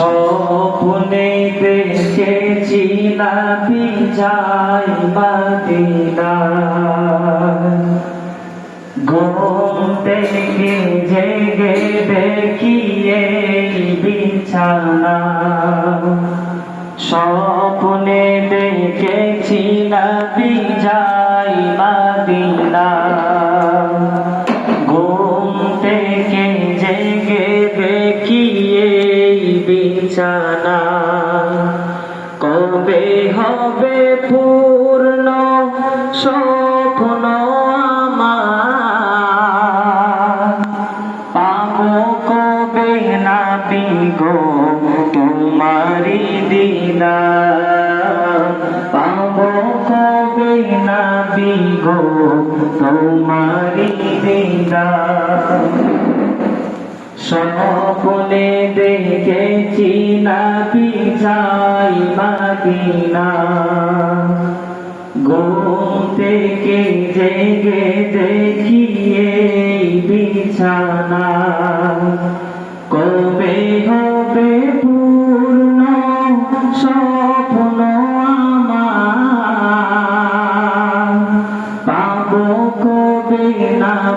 স্বপ্নে দেখেছি না যাই মাদিনা ঘুম থেকে জেগে দেখি এই বিছানা। স্বপ্নে দেখেছি না যাই মাদিনা বিছানা কবে হবে পূর্ণ স্বপ্ন তোমারি দিনা? পাবো না বিগো তোমারি দিনা? স্বপ্নে দেখেছি না পিছাই মাদিনা ঘুম থেকে জেগে দেখিয়ে বিছানা।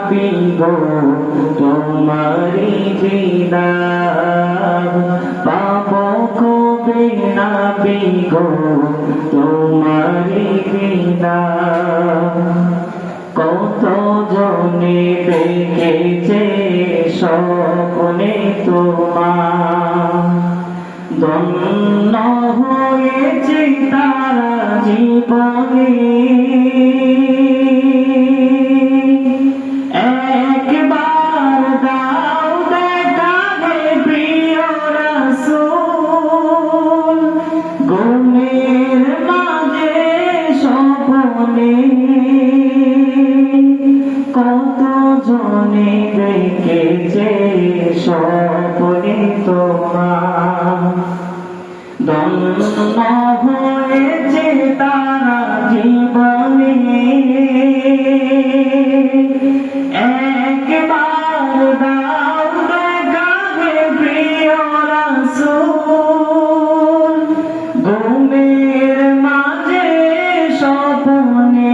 পিগো তোমারি বিনা পাবো কবে না পিগো তোমারি বিনা কত জনে দেখেছে স্বপ্নে তোমার? ধন্য হয়েছে তারা জীবনে। দেখেছে স্বপ্নে তোমার। দন্ন হয়েছে তারা জীবনে। একবার দাও দেখা প্রিয় রাসূল। ঘুমের মাঝে স্বপ্নে।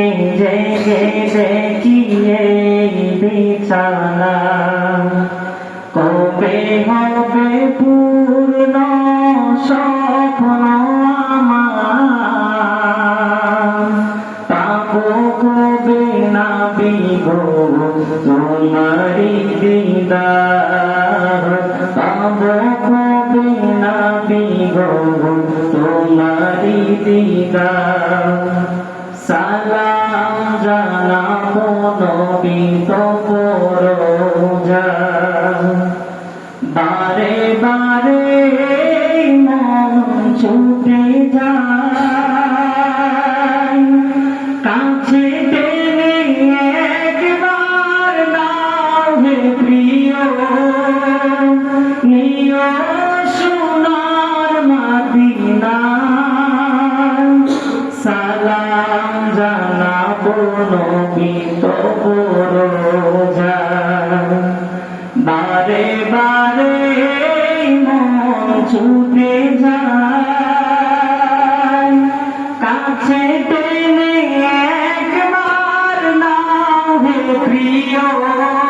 জেগে দেখি এই বিছানা কবে হবে পূর্ণ স্বপ্ন পাবো কবে না বিগো তোমারি দিদার? পাবো কবে না বিগো তোমারি দিদার? সালাম জানাব নবী তো পরোজা। বারে বারে কাছে টেনে একবার না হে প্রিয়।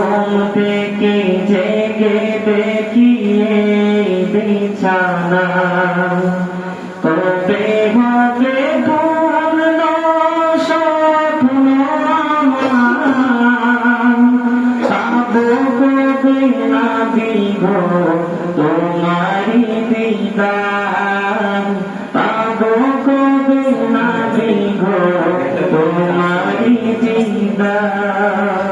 ঘুম থেকে জেগে দেখি এই বিছানা কবে হবে পূর্ণ স্বপ্ন পাবো না বিঘ তোমারি দিদার তোমারি দিদার।